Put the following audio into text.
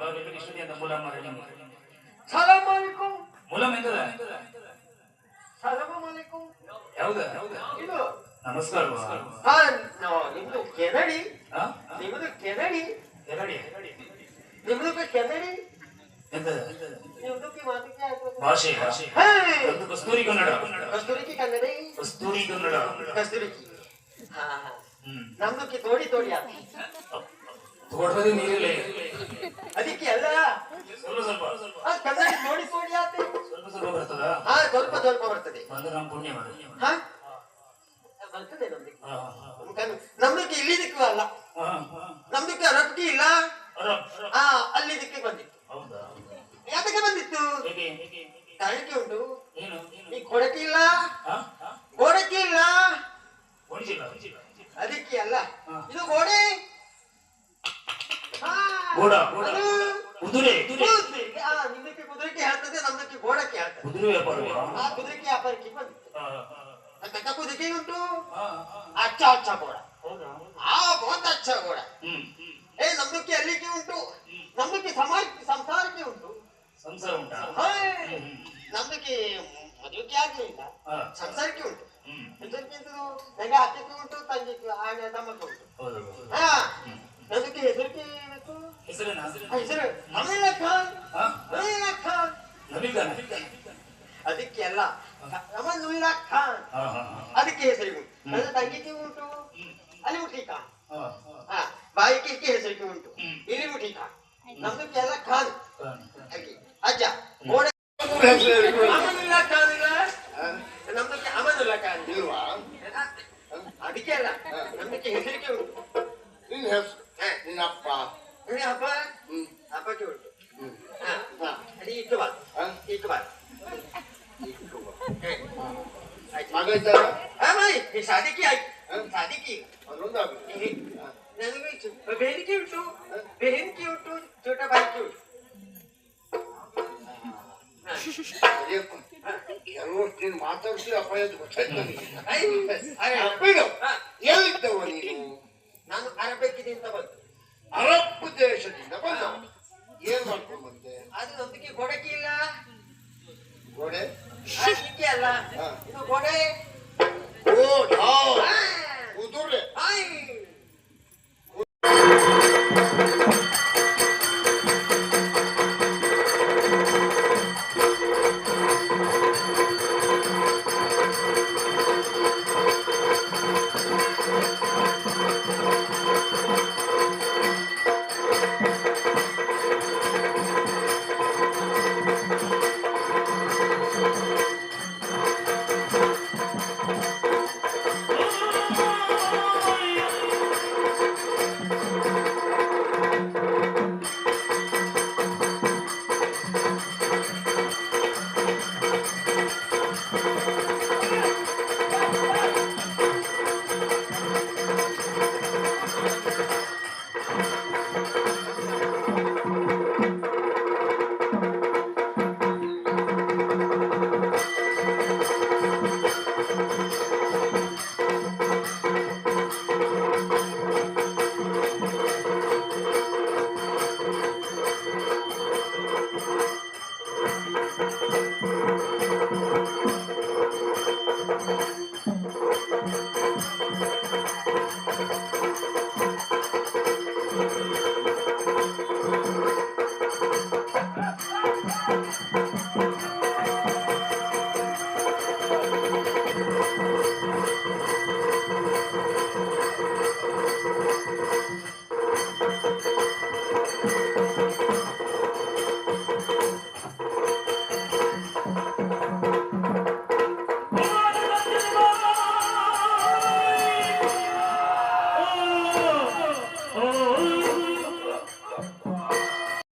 ತಂದೆಯ ಭಾಗದಲ್ಲಿ ಇಷ್ಟೇ ಅಂತ ಮುಲಾಮ ಸಲಾಮಲೈಕುಂ ಮುಲಾಮ್ ಎಂತದ? ಸಲಾಮಲೈಕುಂ ಯಾವ್ದ? ಇದು ನಮಸ್ಕಾರ ಹಾ ನಿಮ್ದು ಕೆನಡಿ? ನಿಮ್ದು ಕೆನಡಿ. ಕೆನಡಿ. ನಿಮ್ದು ಕೆನಡಿ. ನಿಮ್ದು ಭಾಷೆ. ಭಾಷೆ ಒಂದು ಕಸ್ತೂರಿ ಕನ್ನಡ. ಕಸ್ತೂರಿಕಿ ಕನ್ನಡ. ಕಸ್ತೂರಿ ಕನ್ನಡ. ಕಸ್ತೂರಿ ಹಾ ಹ್ಮ್. ತೋಡಿ ತೋಡಿ ಆತ ತೋಟದ ನೀರಿಲ್ಲ. ಅದಕ್ಕೆ ಅಲ್ಲ. ಸ್ವಲ್ಪ ಸ್ವಲ್ಪ. ಆ ಕನ್ನಡ ನೋಡಿ ನೋಡಿ ಆತ. ಸ್ವಲ್ಪ ಸ್ವಲ್ಪ ಬರ್ತದ? ಹಾ ಸ್ವಲ್ಪ ಸ್ವಲ್ಪ ಬರ್ತದೆ. ಬಂದ್ರೆ ನಮ್ಮ ಪುಣ್ಯ ಮಾಡಿ ಹಾ? ಬರ್ತದೆ ಇಲ್ಲಿದಕ್ಕೂ ಅಲ್ಲ. ನಂಬಿಕೆ ರೊಟ್ಟಿ ಇಲ್ಲ. ಆ ಅಲ್ಲಿದಕ್ಕೆ ಬಂದಿತ್ತು. ಹೌದಾ? ಯಾತಕ್ಕೆ ಬಂದಿತ್ತು? ಹೇಗೆ ಉಂಟು. ಏನು? ಈ ಕೊಡಕೆ ಇಲ್ಲ. ಹಾ? ಇಲ್ಲ. ಅದಕ್ಕೆ ಅಲ್ಲ. ಇದು ಗೋಡೆ. ಗೋಡ, ಕುದುರೆ ನಿಮ್ಮಕ್ಕೆ ಕುದುರೆಗೆ ಹೇಳ್ತದೆ ನಮ್ದಕ್ಕೆ ಗೋಡಕ್ಕೆ ಹೇಳ್ತದೆ. ಕುದುರೆ ವ್ಯಾಪಾರ ಆ ಕುದುರೆಗೆ ವ್ಯಾಪಾರಕ್ಕೆ ಬಂದಿತ್ತು. ಅದಕ್ಕ ಕುದುರೆಗೆ ಉಂಟು. ಅಚ್ಚ ಅಚ್ಚ ಗೋಡ? ಆ ಬಹುತ ಅಚ್ಚ ಗೋಡ. ಏ ನಮ್ದಕ್ಕೆ ಅಲ್ಲಿಗೆ ಉಂಟು? ನಮ್ದಕ್ಕೆ ಸಮಾಜ ಸಂಸಾರಕ್ಕೆ ಉಂಟು. ಸಂಸಾರ ಉಂಟಾ. ನಮ್ದಕ್ಕೆ ಮದುವೆಗೆ ಆಗ್ಲಿಲ್ಲ. ಸಂಸಾರಕ್ಕೆ ಉಂಟು. ಹೆಸರಿಗಿಂತೂ ನನಗೆ ಅತ್ತೆಗೆ ಉಂಟು ತಂಗಿಗೆ ಹಾಗೆ ತಮ್ಮಕ್ಕೆ ಉಂಟು. ಹಾ. ನಮ್ದಕ್ಕೆ ಹೆಸರಿಗೆ ಬೇಕು ಹೆಸರೇನಾ? ಆ ಹೆಸರು ಅಮೀನ ಖಾನ್ ಹಾ? ಅಮೀನ ಖಾನ್ ನಬೀಲ್ ಖಾನ್? ಅದಕ್ಕೆ ಅಲ್ಲ ಅಮನುಲ್ಲಾ ಖಾನ್ ಹಾ, ಹಾ, ಹಾ. ಅದಕ್ಕೆ ಹೆಸರಿಗೆ ಉಂಟು? ನನ್ನ ತಂಗಿಗೆ ಉಂಟು ಅಲ್ಲಿ ಮುಠಿ ಖಾನ್ ಹಾ, ಹಾ. ಹಾ ಬಾಯಿಗೆ ಹೆಸರಿಗೆ ಉಂಟು? ಹ್ಮ್. ಇಲ್ಲಿ ಮುಠಿ ಖಾನ್ ನಮ್ದಕ್ಕೆ ಎಲ್ಲ ಖಾನ್ ಖಾನ್. ಹಾಗೆ. ಅಜ್ಜ ಗೋಡೆ ಅಮನುಲ್ಲಾ ಖಾನ್ ಇಲ್ಲ ನಮ್ದಕ್ಕೆ ಅಮನುಲ್ಲಾ ಖಾನ್ ಇಲ್ವಾ? ಅದಕ್ಕೆ ಅಲ್ಲ ನಮ್ದಕ್ಕೆ ಹೆಸರಿಗೆ ಉಂಟು. ನಿನ್ನ ಹೆಸರು ನಿನ್ನ അപ്പ അപ്പയ്ക്ക് വിട്ടു ബെഹനിക്ക് വിട്ടു ബെഹനിക്ക് വിട്ടു ചോട്ട ബൈക്ക് വിട്ടു ನೀನು ಮಾತಾಡ್ಸಿ ಅಪಾಯ ಗೊತ್ತಾಯ್ತು ಅಪ್ಪಿಡು ಎಲ್ಲಿದ್ದವ ನೀನು ನಾನು ಅರಬೇಕಿದೆ ಅಂತ ಬಂದು ಅರಬ್ ದೇಶದಿಂದ ಬಂದ ಏನ್ ಮಾಡ್ಕೊಂಡ್ ಬಂದೆ? ಅದಕ್ಕೆ ನಮ್ದಕ್ಕೆ